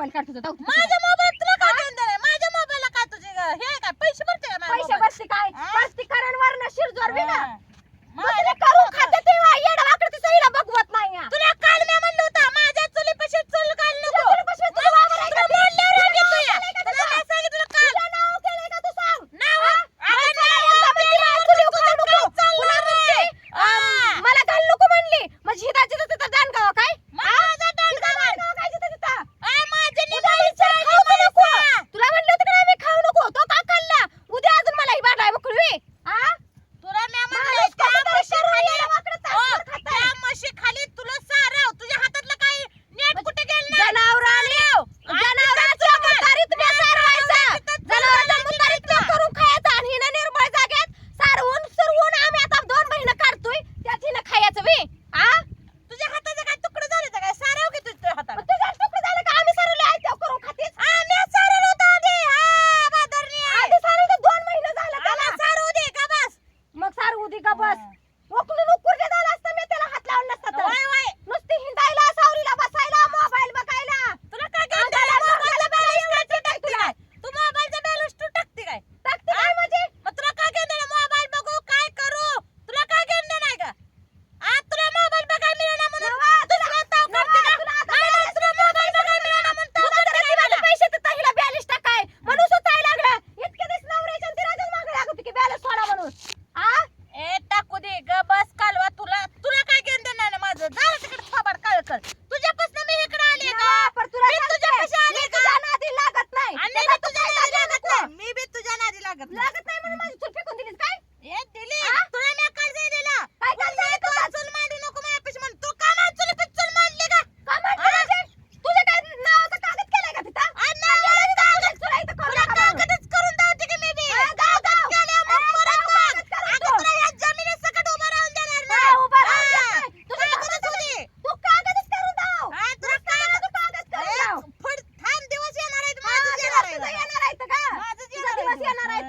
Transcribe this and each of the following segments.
Mobile काढतो जाऊ माझा da bas. Okulu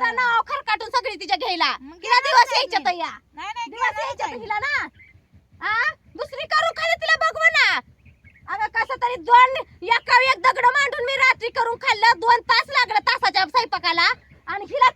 आता ना ऑफर काटून सगळी तिच्या घ्यायला. मग तिला दिवस यायच्या तया. नाही नाही दिवस यायच्या तिला ना. आ? दुसरी करू खाली तिला बघवा ना? अगं कसं तरी दोन एका एक दगड मांडून मी रात्री करून खाल्लं दोन तास लागला तासाच्या स्वयंपाकाला. आणि हिला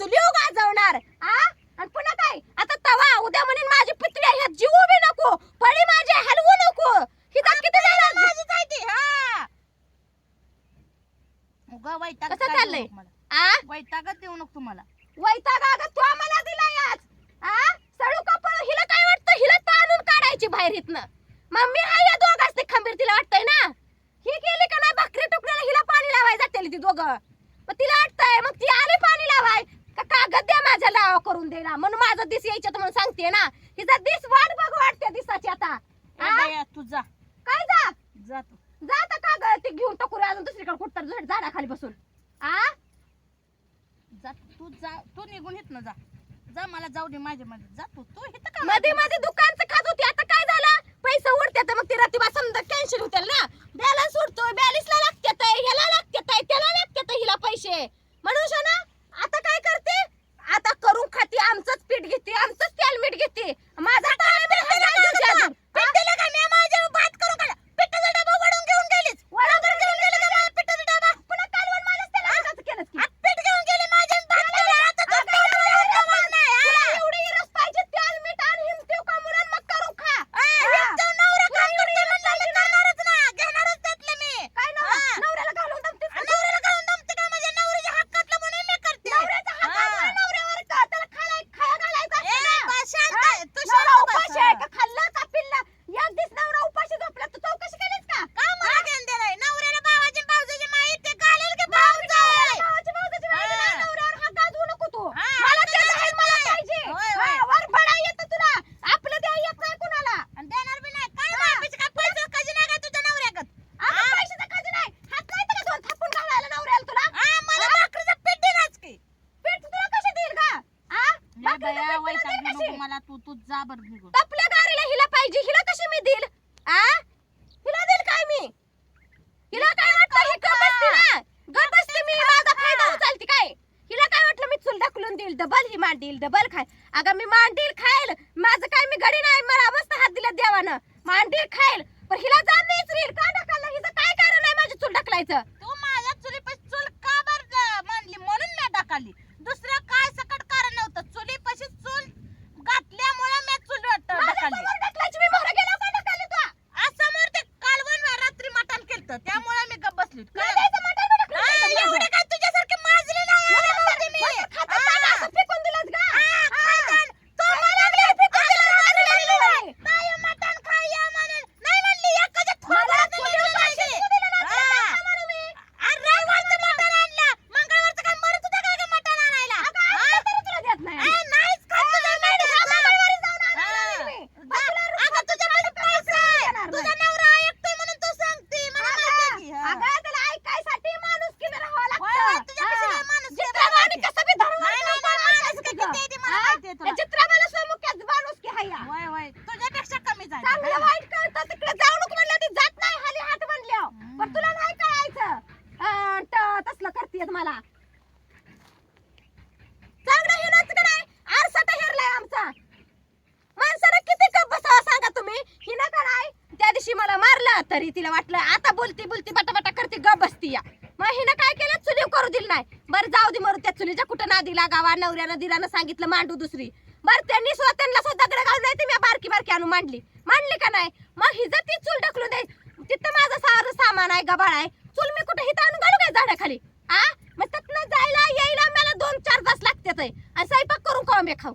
चुलीव गाजवणार आ? दे माझ्या मध्ये जातो. तो तर दुकानचं खात होती. आता काय झालं? पैसा उडत्या तर मग ते रतिबा समजा कॅन्सल होतील ना? जा बरं निघून. आपल्या गाडीला हिला पाहिजे हिला कशी मी देईल? आ? हिला देईल काय मी? हिला काय वाटतं? ही गप बसते ना? गप बसते मी माझा फायदा उचलते काय? हिला काय वाटलं मी चूल ढकलून देईल? डबल ही मांडील डबल खाय अगं मी मांडील खायल माझं काय मी घडी नाही मला मस्त हात दिला देवानं. मांडील खायल पण हिला जाण नाहीच रील का ढकललं हिचं काय कारण आहे माझी चूल ढकलायचं तू माझ्या चुलीपाशी चूल का बर मांडली म्हणून मी टाकाली दुसरं काय सकट कारण नव्हतं चुलीपाशी चूल घातल्यामुळे मी चूल माझ्या टाकाली समोर ढकलायची मी मोहरं गेल्यावर का ढकलली तू आज समोर ते कालवण रात्री मटण केलं त्यामुळे मी गप्प बसली द्यायचं मटण बी ढकलून हा, द्यायचं एवढं माझं. काय तुझ्यासारखी माजली नाही मला आहे नव्हती मी. मला खातं पाणी हा. असं फेकून दिलंस का? हा, खायचं. तू काय मला लागलं लागली फेकून फेकून दिलं, दिलं, माझं लागली लागलं नाही. नाही. ताई मटण खाऊया म्हणून. नाही म्हणली, एकाच्या मला थोबाडात चुलीवर म्हणली पाशी नाही. शिकू दिलं नव्हतं, हा. काय म्हणू मी? अरे रविवारचं मटण आणलं. मंगळवारचं काय मरत होतं काय गं मटण आणायला? अगं, हा? आणलं तरी तुला देत नाही ए, आम्ही. नाहीच खात तुझं मटण. जा, मंगळवारी जाऊन आणून हा. आणलं मी. जा. मग तुला रुपये अगं, तुझ्याकडे पैसे आहे. देणार नाही. तुझा नवरा ऐकतोय म्हणून तू सांगते. मला माहिती आहे की, अगं, हा. अगं, त्याला ऐकायसाठी माणुसकीनं राहावं होय, होय, लागतं. तुझ्यापाशी हा. लय माणुसकी आहे, चित्राबाईने मला माहिती आहे. कसं बी धरून नाही, नाही, आणलं, नाही, ऐकायचं माणुसकी का? किती आहे ती मला हा? माहिती आहे तुला. त्या चित्राबाईला स्वमुख्याच माणुसकी आहे या. होय होय तुझ्यापेक्षा कमी झाली चांगलं हा. वाईट कळतं तिकडे जाऊ नको म्हणलं ती जात नाही हाली हात म्हणल्या पण तुला नाही कळायचं अं, त- तसलं करतेत मला चांगलं हेरच का नाही आरसाटा हेरलाय आमचा माणसानं किती गप बसावं सांगा तुम्ही हिनं का नाही त्या दिवशी मला म्हातारी तरी तिला वाटलं आता बोलती बोलती बटाबटा करते ग बसती या. मग हिनं काय केलं? चुलीव करू दिली नाही. बरं जाऊ दे मरू त्या चुलीच्या कुठं ना दिला गावा नवऱ्यानं दिला सांगितलं मांडू दुसरी. बरं त्यांनी सुद्धा त्यांना सुद्धा दगड घालून नाही मी बारकी बारकी आणून मांडली. मांडली का नाही? मग हिचं ती चूल ढकलू दे तिथं माझं सारं सामान आहे गबाळ आहे. चूल मी कुठं हिथं आणून घालू काय झाडाखाली? आ? मग तिथनं जायला यायला मला दोन चार तास लागतात आणि स्वयंपाक करून खाऊ मी खाऊ.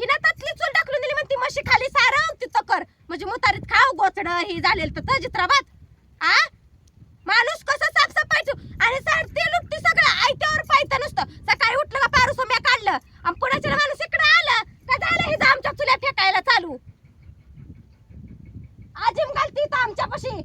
हिनं तसली चूल ढकलून दिली मग ती म्हशी खाली सारं तिथं कर. म्हणजे मुतारीत खाऊ गोचड ही झालेलं तर चित्राबाद आ? माणूस कसं साफसफाईचं आणि साडते ते सगळं. आयत्यावर पाहिजे नुसतं. सकाळी उठलं का पारू सोम्या काढलं? आणि पुण्याच्या माणूस इकडे आलं. का झालं हे आमच्या चुल्या फेकायला चालू? आजिम घालती तर आमच्यापाशी.